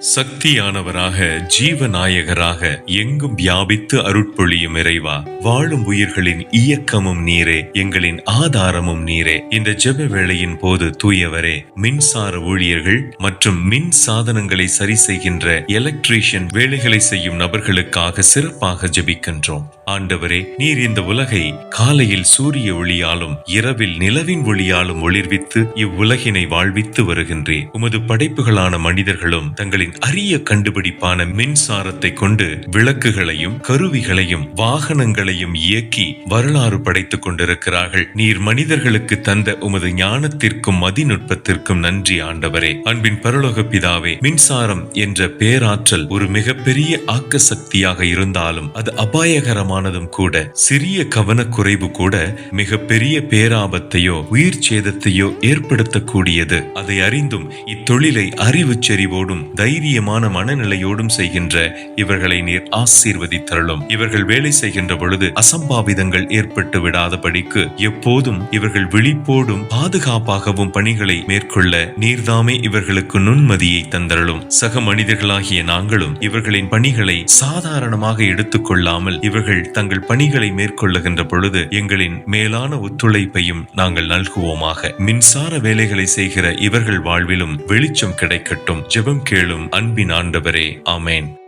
சக்தியானவராக ஜீவநாயகராக எங்கும் வியாபித்து அருட்பொழியும் இறைவா. வாழும் உயிர்களின் இயக்கமும் நீரே எங்களின் ஆதாரமும் நீரே. இந்த ஜெப வேளையின் போது தூயவரே மின்சார ஊழியர்கள் மற்றும் மின் சாதனங்களை சரி செய்கின்ற எலக்ட்ரீஷியன் வேலைகளை செய்யும் நபர்களுக்காக சிறப்பாக ஜெபிக்கின்றோம். ஆண்டவரே நீர் இந்த உலகை காலையில் சூரிய ஒளியாலும் இரவில் நிலவின் ஒளியாலும் ஒளிர்வித்து இவ்வுலகினை வாழ்வித்து வருகின்றேன் உமது படைப்புகளான மனிதர்களும் தங்களின் அரிய கண்டுபிடிப்பான மின்சாரத்தை கொண்டு விளக்குகளையும் கருவிகளையும் வாகனங்களையும் இயக்கி வரலாறு படைத்துக் கொண்டிருக்கிறார்கள். நீர் மனிதர்களுக்கு தந்த உமது ஞானத்திற்கும் மதிநுட்பத்திற்கும் நன்றி ஆண்டவரே. அன்பின் பரலோக பிதாவே மின்சாரம் என்ற பேராற்றல் ஒரு மிகப்பெரிய ஆக்க சக்தியாக இருந்தாலும் அது அபாயகரமானதும் கூட சிறிய கவனக்குறைவு கூட மிகப்பெரிய பேராபத்தையோ உயிர் சேதத்தையோ ஏற்படுத்தக்கூடியது. அதை அறிந்தும் இத்தொழிலை அறிவு செறிவோடும் தைரியமான மனநிலையோடும் செய்கின்ற இவர்களை நீர் ஆசீர்வதித்தருளும். இவர்கள் வேலை செய்கின்ற பொழுது அசம்பாவிதங்கள் ஏற்பட்டு விடாதபடிக்கு எப்போதும் இவர்கள் விழிப்போடும் பாதுகாப்பாகவும் பணிகளை மேற்கொள்ள நீர்தாமே இவர்களுக்கு நுண்மதியை தந்தருளும். சக மனிதர்களாகிய நாங்களும் இவர்களின் பணிகளை சாதாரணமாக எடுத்துக்கொள்ளாமல் இவர்கள் தங்கள் பணிகளை மேற்கொள்ளுகின்ற பொழுது எங்களின் மேலான ஒத்துழைப்பையும் நாங்கள் நல்குவோமாக. மின்சார வேலைகளை செய்கிற இவர்கள் வாழ்விலும் வெளிச்சம் கிடைக்கட்டும். ஜெபம் கேளும். அன்பின் ஆண்டவரே ஆமேன்.